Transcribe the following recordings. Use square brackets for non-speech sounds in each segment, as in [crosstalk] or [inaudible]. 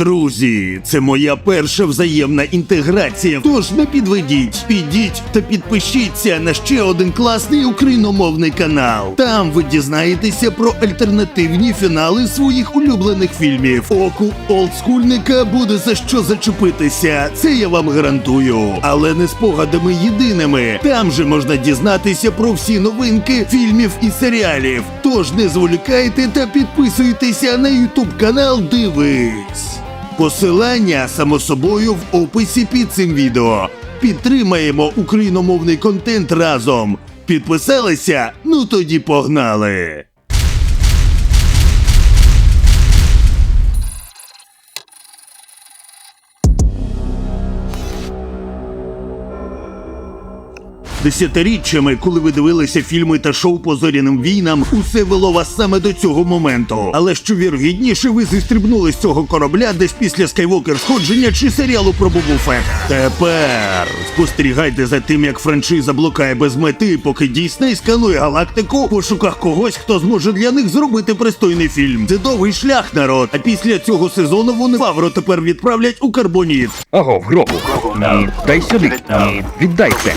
Друзі, це моя перша взаємна інтеграція. Тож не підведіть, підіть та підпишіться на ще один класний україномовний канал. Там ви дізнаєтеся про альтернативні фінали своїх улюблених фільмів. Оку олдскульника буде за що зачепитися. Це я вам гарантую. Але не спогадами єдиними. Там же можна дізнатися про всі новинки фільмів і серіалів. Тож не зволікайте та підписуйтеся на ютуб канал Дивись. Посилання само собою в описі під цим відео. Підтримаємо україномовний контент разом. Підписалися? Ну тоді погнали. Десятиріччями, коли ви дивилися фільми та шоу по зоряним війнам, усе вело вас саме до цього моменту. Але що вірогідніше, ви зістрибнули з цього корабля десь після Скайвокер сходження чи серіалу про Бобу. Тепер спостерігайте за тим, як франшиза блукає без мети, поки Дісней сканує галактику в пошуках когось, хто зможе для них зробити пристойний фільм. Це довгий шлях, народ. А після цього сезону вони Фавро тепер відправлять у карбоніт. Аго, гробу. Ні, дай сюди. Ні, віддай це.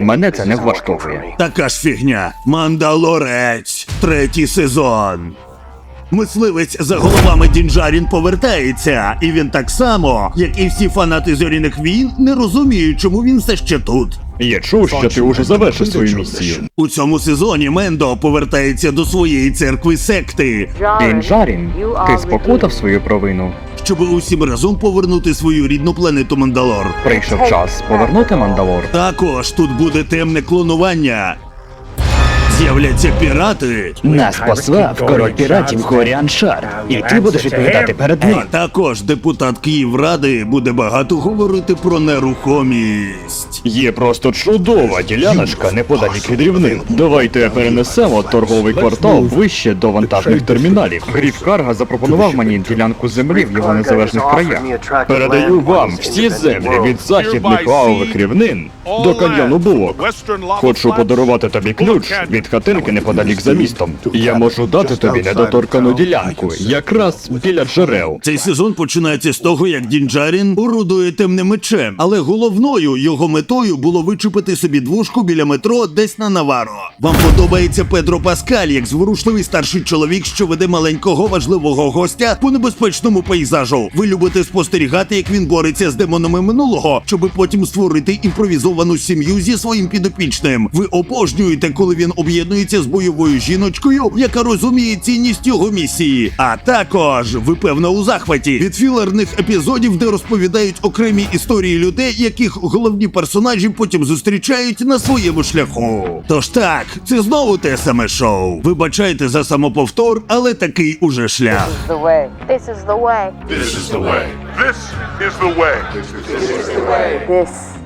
Мене це не влаштовує. Така ж фігня. Мандалорець. Третій сезон. Мисливець за головами Дінджарін повертається, і він так само, як і всі фанати зоряних війн, не розуміє, чому він все ще тут. Я чув, що ти уже завершив свою місію. У цьому сезоні Мендо повертається до своєї церкви секти, Інжарін, ти спокутав свою провину. Щоб усім разом повернути свою рідну планету Мандалор. Прийшов час повернути Мандалор. Також тут буде темне клонування. З'являться пірати, Нас послав король піратів Горіан Шар, і ти будеш відповідати перед ним. А також депутат Київради буде багато говорити про нерухомість. Є просто чудова діляночка неподалік від рівнин. Давайте перенесемо торговий квартал вище до вантажних терміналів. Гріф Карга запропонував мені ділянку землі в його незалежних краях. Передаю вам всі землі від західних лавових рівнин до каньйону булок. Хочу подарувати тобі ключ від хатинки неподалік за містом. Я можу дати тобі недоторкану ділянку, якраз біля джерел. Цей сезон починається з того, як Дінджарін орудує темним мечем, але головною його метою було вичепити собі двушку біля метро десь на Наваро. Вам подобається Педро Паскаль, як зворушливий старший чоловік, що веде маленького важливого гостя по небезпечному пейзажу. Ви любите спостерігати, як він бореться з демонами минулого, щоби потім створити імпровізовану сім'ю зі своїм підопічним. Ви обожнюєте, коли він об'єднується з бойовою жіночкою, яка розуміє цінність його місії. А також ви певно у захваті від філерних епізодів, де розповідають окремі історії людей, яких головні персонажі потім зустрічають на своєму шляху. Тож так, це знову те саме шоу. Вибачайте за самоповтор, але такий уже шлях. the way. This is the way. This is the way. This is the way. This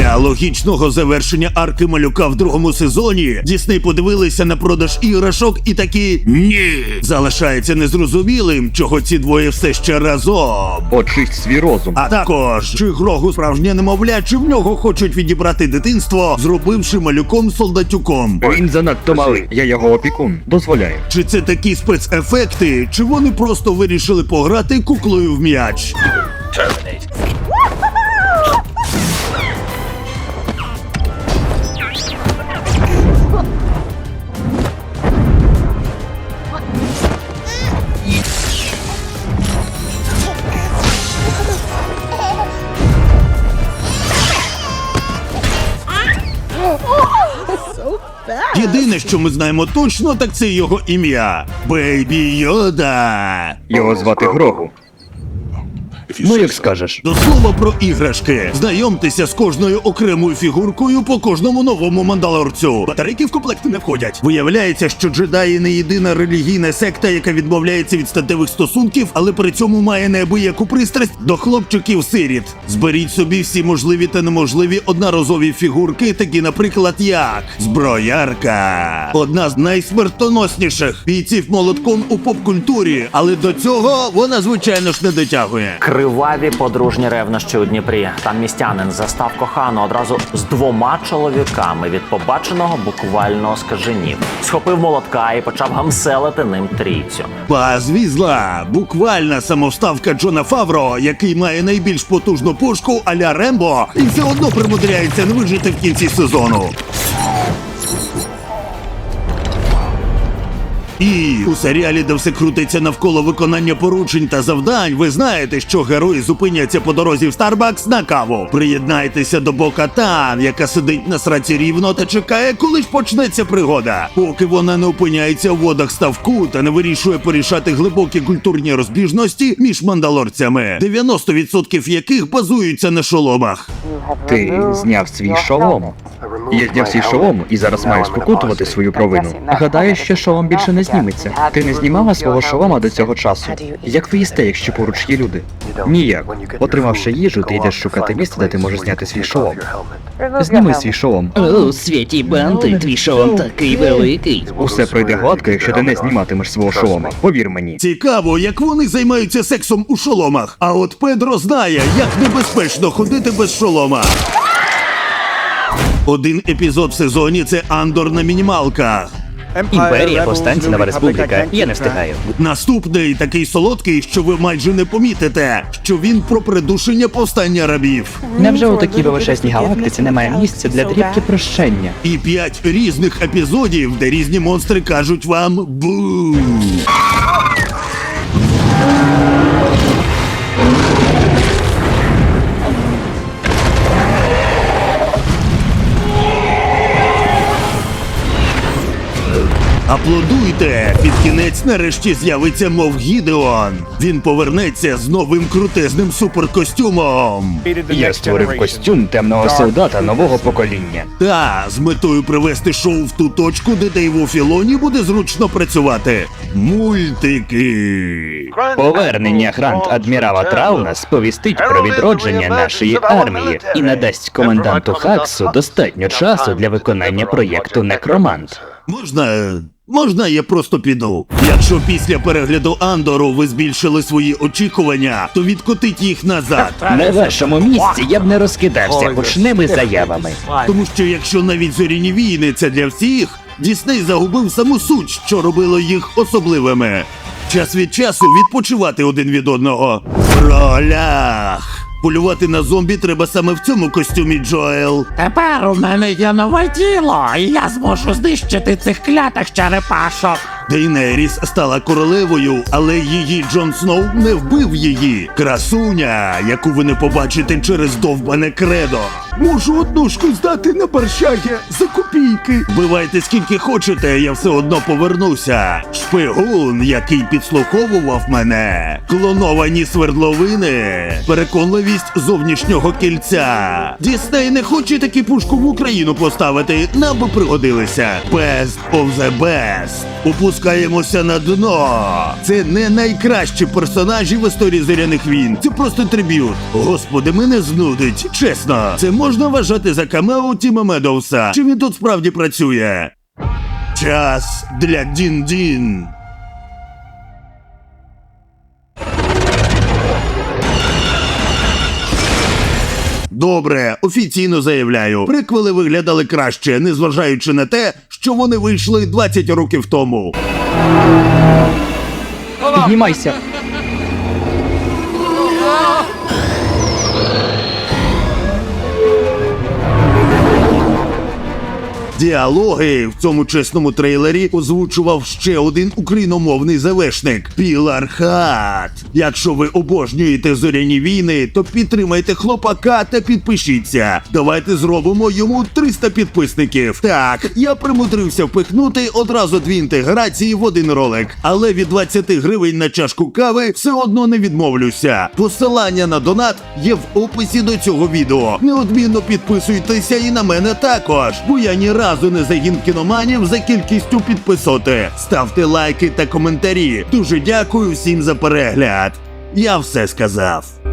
Після логічного завершення арки малюка в другому сезоні Дісней подивилися на продаж іграшок і такі ні. Залишається незрозумілим, чого ці двоє все ще разом. Очисть свій розум. А також чи Грогу справжнє немовля, чи в нього хочуть відібрати дитинство, зробивши малюком солдатюком. Він занадто малий. Я його опікун. Дозволяю. Чи це такі спецефекти, чи вони просто вирішили пограти куклою в м'яч? Єдине, що ми знаємо точно, так це його ім'я Бейбі Йода. Його звати Грогу. Ну як скажеш. До слова про іграшки. Знайомтеся з кожною окремою фігуркою по кожному новому мандалорцю. Батарейки в комплекти не входять. Виявляється, що джедаї не єдина релігійна секта, яка відмовляється від статевих стосунків, але при цьому має неабияку пристрасть до хлопчиків сиріт. Зберіть собі всі можливі та неможливі одноразові фігурки, такі, наприклад, як зброярка. Одна з найсмертоносніших бійців молотком у поп-культурі, але до цього вона звичайно ж не дотягує. Криваві подружні ревнощі у Дніпрі. Там містянин застав кохану одразу з двома чоловіками. Від побаченого буквально скаженів. Схопив молотка і почав гамселити ним трійцю. Паз візла, буквальна самовставка Джона Фавро, який має найбільш потужну пушку а-ля Рембо, і все одно примудряється не вижити в кінці сезону. І у серіалі, де все крутиться навколо виконання поручень та завдань, ви знаєте, що герої зупиняться по дорозі в Старбакс на каву. Приєднайтеся до Бока-Тан, яка сидить на сраці рівно та чекає, коли ж почнеться пригода. Поки вона не опиняється у водах ставку та не вирішує порішати глибокі культурні розбіжності між мандалорцями, 90% яких базуються на шоломах. Ти зняв свій шолом. Я зняв свій шолом і зараз маю спокутувати свою провину. Гадаю, що шолом більше не зніметься. Ти не знімала свого шолома до цього часу. Як ви їсте, якщо поруч є люди? Ніяк. Отримавши їжу, ти йдеш шукати місце, де ти можеш зняти свій шолом. Зніми свій шолом. О, святі банти, твій шолом такий великий. Усе пройде гладко, якщо ти не зніматимеш свого шолома. Повір мені. Цікаво, як вони займаються сексом у шоломах. А от Педро знає, як небезпечно ходити без шолома. Один епізод в сезоні це Андор на мінімалках. Імперія, повстанці, нова республіка. Я не встигаю. Наступний такий солодкий, що ви майже не помітите, що він про придушення повстання рабів. Невже у такій величезній галактиці немає місця для дрібки прощення? І п'ять різних епізодів, де різні монстри кажуть вам бу. Аплодуйте! Під кінець нарешті з'явиться мов Гідеон. Він повернеться з новим крутезним суперкостюмом. Я створив костюм темного солдата нового покоління. Та з метою привести шоу в ту точку, де Дейву Філоні буде зручно працювати. Мультики. Повернення грант адмірала Трауна сповістить про відродження нашої армії і надасть коменданту Хаксу достатньо часу для виконання проєкту Некромант. Можна. Можна я просто піду. Якщо після перегляду Андору ви збільшили свої очікування, то відкотить їх назад. [laughs] На вашому місці я б не розкидався з заявами. Тому що якщо навіть зоряні війни це для всіх, Дісней загубив саму суть, що робило їх особливими. Час від часу відпочивати один від одного. Ролях. Полювати на зомбі треба саме в цьому костюмі, Джоел. Тепер у мене є нове тіло, і я зможу знищити цих клятих черепашок. Дейнеріс стала королевою, але її Джон Сноу не вбив її. Красуня, яку ви не побачите через довбане кредо. Можу однушку здати на борщаги за копійки. Вбивайте скільки хочете, я все одно повернуся. Шпигун, який підслуховував мене. Клоновані свердловини. Переконливість зовнішнього кільця. Дісней не хоче такі пушку в Україну поставити, нам би пригодилися. Best of the best. Опускаємося на дно. Це не найкращі персонажі в історії зоряних війн. Це просто триб'ют. Господи, мене знудить. Чесно, це можна вважати за камео Тіма Медоуса. Чи він тут справді працює? Час для Дін-Дін. Добре, офіційно заявляю, приквели виглядали краще, незважаючи на те, що вони вийшли 20 років тому. Піднімайся. Діалоги в цьому чесному трейлері озвучував ще один україномовний залешник Пілар Хат. Якщо ви обожнюєте зоряні війни, то підтримайте хлопака та підпишіться. Давайте зробимо йому 300 підписників. Так, я примудрився впихнути одразу дві інтеграції в один ролик, але від 20 гривень на чашку кави все одно не відмовлюся. Посилання на донат є в описі до цього відео. Неодмінно підписуйтеся і на мене також, бо я ні разу не загін кіноманів за кількістю підписоти. Ставте лайки та коментарі. Дуже дякую всім за перегляд. Я все сказав.